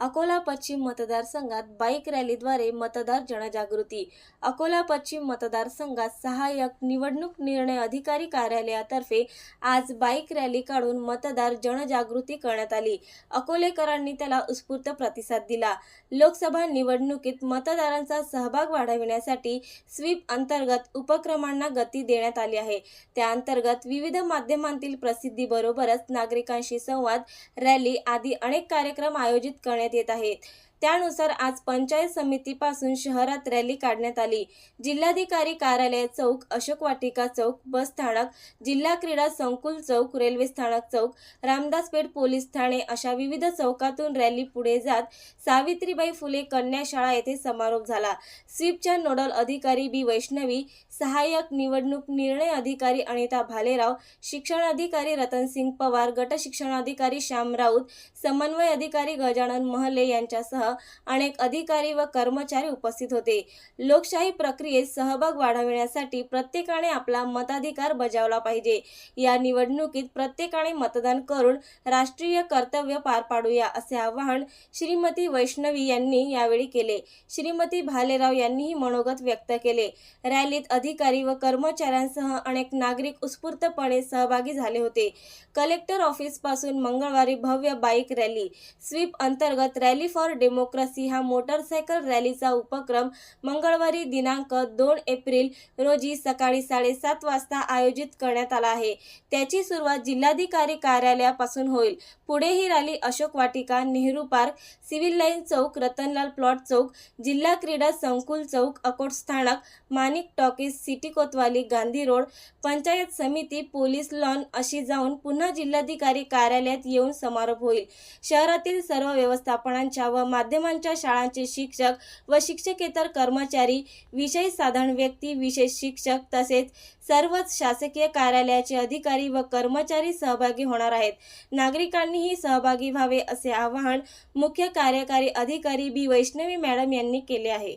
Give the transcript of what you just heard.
अकोला पश्चिम मतदारसंघात बाईक रॅलीद्वारे मतदार जनजागृती. अकोला पश्चिम मतदारसंघात सहाय्यक निवडणूक निर्णय अधिकारी कार्यालयातर्फे आज बाईक रॅली काढून मतदार जनजागृती करण्यात आली. अकोलेकरांनी त्याला उत्स्फूर्त प्रतिसाद दिला. लोकसभा निवडणुकीत मतदारांचा सहभाग वाढविण्यासाठी स्वीप अंतर्गत उपक्रमांना गती देण्यात आली आहे. त्या अंतर्गत विविध माध्यमांतील प्रसिद्धीबरोबरच नागरिकांशी संवाद रॅली आदी अनेक कार्यक्रम आयोजित करण्यात येत आहेत. त्यानुसार आज पंचायत समितीपासून शहरात रॅली काढण्यात आली. जिल्हाधिकारी कार्यालय चौक अशोक वाटिका चौक बस स्थानक जिल्हा क्रीडा संकुल चौक रेल्वे स्थानक चौक रामदासपेठ पोलीस ठाणे अशा विविध चौकातून रॅली पुढे जात सावित्रीबाई फुले कन्या शाळा येथे समारोप झाला. स्वीपच्या नोडल अधिकारी बी वैष्णवी सहाय्यक निवडणूक निर्णय अधिकारी अनिता भालेराव शिक्षण अधिकारी रतनसिंग पवार गट शिक्षणाधिकारी श्याम राऊत समन्वय अधिकारी गजानन महले यांच्यासह अनेक अधिकारी व कर्मचारी उपस्थित होते. लोकशाही प्रक्रियेत सहभाग वाढविण्यासाठी प्रत्येकाने आपला मताधिकार बजावला पाहिजे. या निवडणुकीत प्रत्येकाने मतदान करून राष्ट्रीय कर्तव्य पार पाडूया असे आवाहन श्रीमती वैष्णवी यांनी यावेळी केले. श्रीमती भालेराव यांनीही मनोगत व्यक्त केले. रॅलीत अधिकारी व कर्मचाऱ्यांसह अनेक नागरिक उत्स्फूर्तपणे सहभागी झाले होते. कलेक्टर ऑफिसपासून मंगळवारी भव्य बाईक रॅली. स्वीप अंतर्गत रॅली फॉर डेमोक्रेसी हा मोटरसायकल रॅलीचा उपक्रम मंगळवारी दिनांक दोन एप्रिल रोजी सकाळी साडेसात वाजता आयोजित करण्यात आला आहे. त्याची सुरुवात जिल्हाधिकारी कार्यालयापासून होईल. पुढे ही rally Ashok Vatika Nehru park civil line चौक रतनलाल प्लॉट चौक जिल्हा क्रीडा संकुल चौक अकोट स्थानक Manik talkies city Kotwali Gandhi road panchayat समिती पोलीस लॉन अशी जाऊन पुन्हा जिल्हाधिकारी कार्यालयात येऊन समारोप होईल. शहरातील सर्व व्यवस्थापनांच्या व माध्यमांच्या शाळांचे शिक्षक व शिक्षकेतर कर्मचारी विषय साधारण व्यक्ती विशेष शिक्षक तसेच सर्वच शासकीय कार्यालयाचे अधिकारी व कर्मचारी सहभागी होणार आहेत. नागरिकांनीही सहभागी व्हावे असे आवाहन मुख्य कार्यकारी अधिकारी बी वैष्णवी मॅडम यांनी केले आहे.